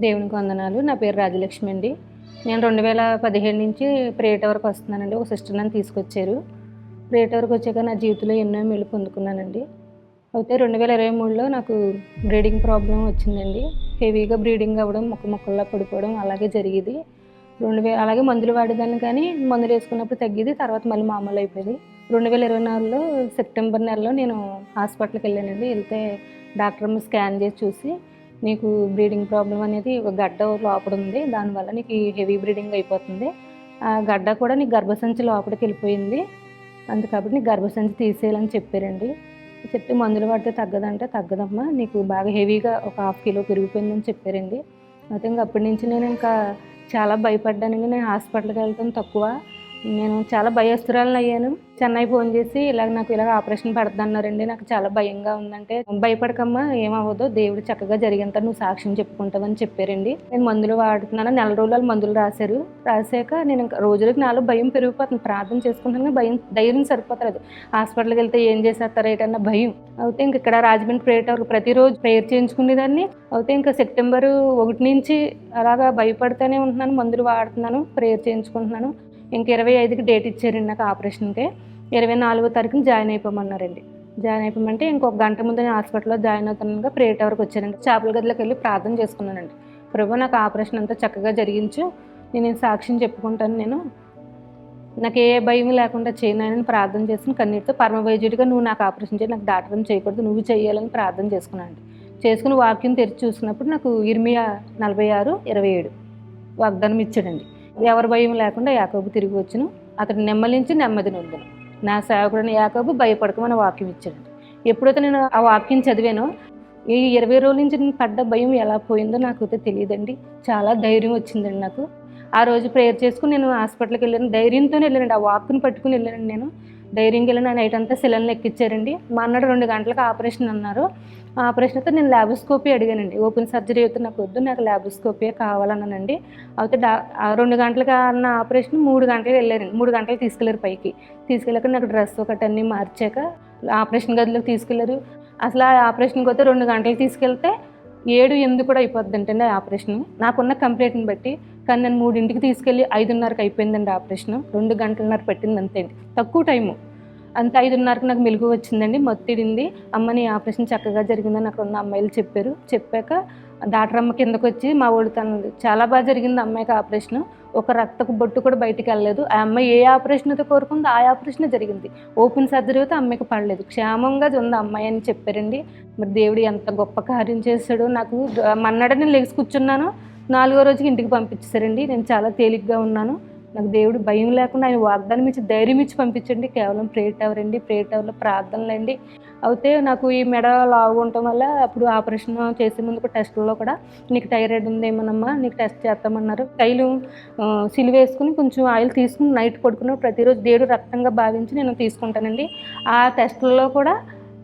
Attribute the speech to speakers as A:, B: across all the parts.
A: దేవునికి వందనాలు. నా పేరు రాజలక్ష్మి అండి. నేను రెండు వేల పదిహేడు నుంచి ప్రేట వరకు వస్తున్నానండి. ఒక సిస్టర్ నన్ను తీసుకొచ్చారు. ప్రేట వరకు వచ్చాక నా జీవితంలో ఎన్నో మేలు పొందుకున్నానండి. అయితే రెండు వేల ఇరవై మూడులో నాకు బ్రీడింగ్ ప్రాబ్లం వచ్చిందండి. హెవీగా బ్రీడింగ్ అవ్వడం ముక్క మొక్కల్లో పడిపోవడం అలాగే జరిగేది. రెండు వేల అలాగే మందులు వాడేదాన్ని కానీ మందులు వేసుకున్నప్పుడు తగ్గేది తర్వాత మళ్ళీ మామూలు అయిపోయింది. రెండు వేల ఇరవై నాలుగులో సెప్టెంబర్ నెలలో నేను హాస్పిటల్కి వెళ్ళానండి. వెళ్తే డాక్టర్ స్కాన్ చేసి చూసి నీకు బ్రీడింగ్ ప్రాబ్లం అనేది ఒక గడ్డ లోపల ఉంది. దానివల్ల నీకు హెవీ బ్రీడింగ్ అయిపోతుంది. ఆ గడ్డ కూడా నీకు గర్భసంచి లోపలికి వెళ్ళిపోయింది. అందు కాబట్టి నీకు గర్భసంచి తీసేయాలని చెప్పారండి. చెప్తే మందులు పడితే తగ్గదంటే తగ్గదమ్మా. నీకు బాగా హెవీగా ఒక హాఫ్ కిలో పెరిగిపోయిందని చెప్పారండి. అయితే ఇంక అప్పటి నుంచి నేను ఇంకా చాలా భయపడ్డానండి. నేను హాస్పిటల్కి వెళ్తాను తక్కువ. నేను చాలా భయస్తురాలను అయ్యాను చెన్నై ఫోన్ చేసి ఇలాగ నాకు ఇలాగ ఆపరేషన్ పడుతుందన్నారండి నాకు చాలా భయంగా ఉందంటే భయపడకమ్మా ఏమవ్వదు దేవుడు చక్కగా జరిగేంత నువ్వు సాక్ష్యం చెప్పుకుంటావని చెప్పారండి. నేను మందులు వాడుతున్నాను. నెల రోజులు మందులు రాశారు. రాశాక నేను ఇంకా రోజులకు నాలో భయం పెరిగిపోతుంది. ప్రార్థన చేసుకుంటాను భయం ధైర్యం సరిపోతుంది హాస్పిటల్కి వెళ్తే ఏం చేసేస్తారు ఏంటన్న భయం. అయితే ఇంక ఇక్కడ రాజమండ్రి ప్రేయర్ టవర్ ప్రతిరోజు ప్రేయర్ చేయించుకునేదాన్ని. అయితే ఇంకా సెప్టెంబర్ ఒకటి నుంచి అలాగా భయపడుతూనే ఉంటున్నాను. మందులు వాడుతున్నాను ప్రేయర్ చేయించుకుంటున్నాను. ఇంక ఇరవై ఐదుకి డేట్ ఇచ్చారండి నాకు ఆపరేషన్కి. ఇరవై నాలుగో తారీఖున జాయిన్ అయిపోమన్నారండి. జాయిన్ అయిపోమంటే ఇంకొక గంట ముందు నేను హాస్పిటల్లో జాయిన్ అవుతానుగా ప్రేట్ వరకు వచ్చానండి. చేపల గదిలోకి వెళ్ళి ప్రార్థన చేసుకున్నానండి. ప్రభు నాకు ఆపరేషన్ అంతా చక్కగా జరిగించు. నేను సాక్ష్యం చెప్పుకుంటాను నేను. నాకు ఏ భయం లేకుండా చేయనని ప్రార్థన చేసుకుని కన్నీటితో పరమవైద్యుడిగా నువ్వు నాకు ఆపరేషన్ చేయి నాకు డాక్టర్ చేయకూడదు నువ్వు చేయాలని ప్రార్థన చేసుకున్నాను చేసుకుని వాక్యం తెరిచి చూసినప్పుడు నాకు ఇరిమియా నలభై ఆరు ఇరవై ఏడు వాగ్దానం ఇచ్చాడండి. ఎవరి భయం లేకుండా యాకోబు తిరిగి వచ్చును. అతడు నెమ్మలించి నెమ్మది నొందును. నా సేవకుడిని యాకోబు భయపడకమని వాక్యం ఇచ్చాడు. ఎప్పుడైతే నేను ఆ వాక్యం చదివానో ఈ ఇరవై రోజుల నుంచి నేను పడ్డ భయం ఎలా పోయిందో నాకు అయితే తెలియదండి. చాలా ధైర్యం వచ్చిందండి నాకు. ఆ రోజు ప్రేయర్ చేసుకుని నేను హాస్పిటల్కి వెళ్ళాను. ధైర్యంతోనే వెళ్ళానండి. ఆ వాక్ని పట్టుకుని వెళ్ళానండి నేను. ధైర్యంగా వెళ్ళిన నైట్ అంతా సెలన్లు ఎక్కిచ్చారండి. మా అన్నాడు రెండు గంటలకు ఆపరేషన్ అన్నారు. ఆపరేషన్ అయితే నేను ల్యాబోస్కోపీ అడిగానండి. ఓపెన్ సర్జరీ అయితే నాకు వద్దు నాకు ల్యాబోస్కోపీ కావాలన్నానండి. అయితే డా రెండు గంటలకు అన్న ఆపరేషన్ మూడు గంటలకు వెళ్ళారండి. మూడు గంటలకు తీసుకెళ్ళారు పైకి. తీసుకెళ్ళాక నాకు డ్రెస్ ఒకటి అన్నీ మార్చాక ఆపరేషన్ గదిలోకి తీసుకెళ్ళారు. అసలు ఆ ఆపరేషన్కి వస్తే రెండు గంటలకు తీసుకెళ్తే ఏడు ఎనిమిది కూడా అయిపోద్ది ఆ ఆపరేషన్. నాకున్న కంప్లైంట్ని బట్టి కానీ నేను మూడింటికి తీసుకెళ్ళి ఐదున్నరకు అయిపోయిందండి ఆపరేషన్. రెండు గంటలన్నర పెట్టింది అంతే అండి. తక్కువ టైము. అంత ఐదున్నరకు నాకు మెలుగు వచ్చిందండి మొత్తిడింది. అమ్మని ఆపరేషన్ చక్కగా జరిగిందని అక్కడ ఉన్న అమ్మాయిలు చెప్పారు. చెప్పాక డాక్టర్ అమ్మ కిందకు వచ్చి మా ఊళ్ళు తనది చాలా బాగా జరిగింది అమ్మాయికి ఆపరేషన్. ఒక రక్తపు బొట్టు కూడా బయటికి వెళ్ళలేదు. ఆ అమ్మాయి ఏ ఆపరేషన్ అయితే కోరుకుందో ఆ ఆపరేషన్ జరిగింది. ఓపెన్ సర్జరీ అయితే అమ్మాయికి పడలేదు. క్షేమంగా ఉంది అమ్మాయి అని చెప్పారండి. మరి దేవుడు ఎంత గొప్ప కార్యం చేశాడో నాకు మన్నాడ నేను లెగిసి కూర్చున్నాను. నాలుగో రోజుకి ఇంటికి పంపించేశారండి. నేను చాలా తేలిగ్గా ఉన్నాను. నాకు దేవుడు భయం లేకుండా ఆయన వాగ్దానం ఇచ్చి ధైర్యం ఇచ్చి పంపించండి. కేవలం ప్రేయర్ టవర్ అండి ప్రే టవర్లో ప్రార్థనలు అండి. అయితే నాకు ఈ మెడ లావు ఉండటం వల్ల అప్పుడు ఆపరేషన్ చేసే ముందు టెస్ట్లో కూడా నీకు థైరాయిడ్ ఉందేమోనమ్మా నీకు టెస్ట్ చేస్తామన్నారు కైలు సిలువ వేసుకుని కొంచెం ఆయిల్ తీసుకుని నైట్ పడుకుని ప్రతిరోజు దేవుడు రక్తంగా భావించి నేను తీసుకుంటానండి. ఆ టెస్ట్లో కూడా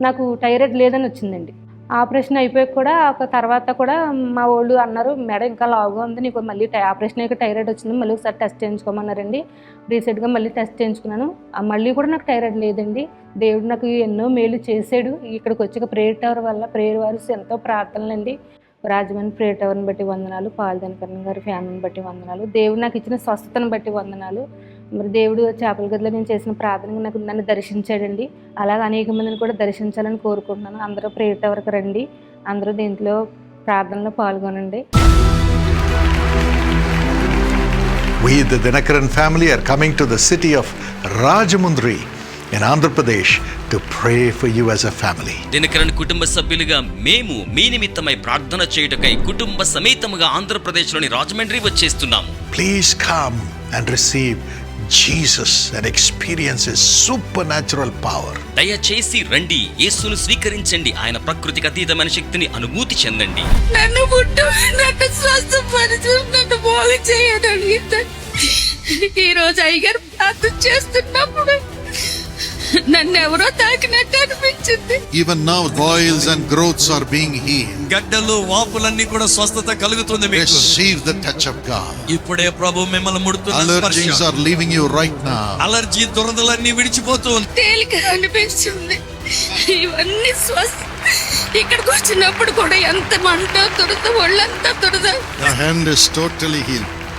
A: నాకు థైరాయిడ్ లేదని వచ్చిందండి. ఆపరేషన్ అయిపోయి కూడా ఒక తర్వాత కూడా మా వాళ్ళు అన్నారు మేడం ఇంకా లావుగా ఉంది నీకు మళ్ళీ టై ఆపరేషన్ అయ్యాక థైరాయిడ్ వచ్చింది మళ్ళీ ఒకసారి టెస్ట్ చేయించుకోమన్నారండి. రీసెంట్గా మళ్ళీ టెస్ట్ చేయించుకున్నాను. మళ్ళీ కూడా నాకు థైరాయిడ్ లేదండి. దేవుడు నాకు ఎన్నో మేలు చేశాడు. ఇక్కడికి వచ్చాక ప్రేయర్ టవర్ వల్ల ప్రేయర్ వారిస్ ఎంతో ప్రార్థనలండి. రాజమండ్రి ప్రేయర్ టవర్ని బట్టి వందనాలు పాల్దనకరణ గారి ఫ్యామిలీని బట్టి వందనాలు. దేవుడు నాకు ఇచ్చిన స్వస్థతను బట్టి వందనాలు. మరి దేవుడు చేపల గదిలో నేను చేసిన ప్రార్థనకు నాకు నన్ను దర్శించాడండి. అలాగే అనేక మందిని కూడా దర్శించాలని కోరుకుంటున్నాను. అందరూ ప్రేయర్ టవర్కి రండి. అందరూ దీంట్లో ప్రార్థనలో పాల్గొనండి.
B: We, the Dinakaran family, are coming to the city of Rajamundri in Andhra Pradesh to pray for you as a family.
C: Dinakaran కుటుంబ సభ్యులుగా మేము మీ నిమిత్తమై ప్రార్థన చేయుటకై కుటుంబ సమేతముగా ఆంధ్రప్రదేశ్లోని రాజమండ్రి వచ్చేస్తున్నాము
B: Please come and receive Jesus and experience His supernatural power.
C: దయచేసి రండి యేసును స్వీకరించండి ఆయన ప్రకృతికి అతీతమైన శక్తిని అనుభూతి చెందండి
D: నన్ను ముట్టు నన్ను స్వస్థపరచు నన్ను బాగు చేయడం ఈ రోజు అయ్యగారు ప్రార్థన చేస్తున్నప్పుడు నన్ను ఎవరో తాకినట్టు అనిపించింది
E: Even now, boils and growths are being healed.
F: గడ్డలు వాపులన్నీ కూడా స్వస్థత కలుగుతుంది మీకు
E: Receive the touch of God.
F: ఇప్పుడే ప్రభు మిమ్మల్ని ముడుతున్న
E: Allergies
F: స్పర్శ.
E: are leaving you right now.
F: Allergy దురదలన్నీ విడిచిపోతూ ఉంది.
D: తేలిక అనిపించింది ఇవన్నీ స్వస్థ ఇక్కడికి వచ్చినప్పుడు కూడా ఎంత మంట తుడత ఒళ్ళంతా తుడత
E: Your hand is totally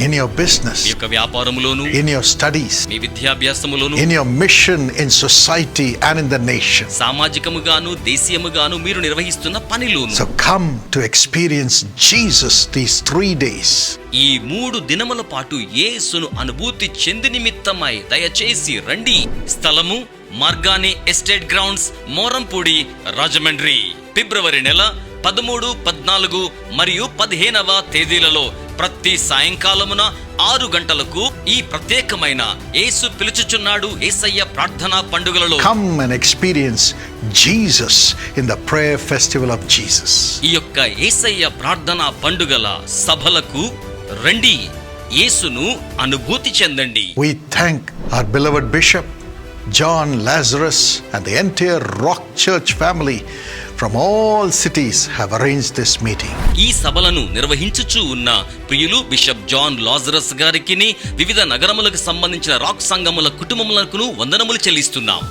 B: in your business,
C: మీ యొక్క వ్యాపారములోను
B: in your studies,
C: me విద్యాభ్యాసములోను
B: in your mission in society and in the nation.
C: సామాజికముగాను దేశీయముగాను మీరు నిర్వహిస్తున్న పనిలోను
B: So come to experience Jesus these three days.
C: ఈ మూడు దినముల పాటు యేసును అనుభూతి చెంది నిమిత్తమై దయచేసి రండి స్థలము మార్గాని ఎస్టేట్ గ్రౌండ్స్ మోరంపూడి రాజమండ్రి ఫిబ్రవరి నెల పదమూడు పద్నాలుగు మరియు పదిహేనవ తేదీలలో ప్రతి సాయంకాలమున ఆరు గంటలకు ఈ ప్రత్యేకమైన యేసు పిలుచుచున్నాడు ఏసయ్య ప్రార్థనా పండుగలలో.
B: Come and experience Jesus in the prayer festival of Jesus.
C: ఈ యొక్క ఏసయ్య ప్రార్థనా పండుగల సభలకు రండి. యేసును అనుభూతి చెందండి.
B: We thank our beloved Bishop, John Lazarus, and the entire Rock Church family from all cities have arranged this meeting.
C: ఈ సభలను నిర్వహించుచూ ఉన్న ప్రియులు బిషప్ జాన్ లాజరస్ గారికి వివిధ నగరములకు సంబంధించిన రాక్ సంఘముల కుటుంబములకు వందనములు చెల్లిస్తున్నాం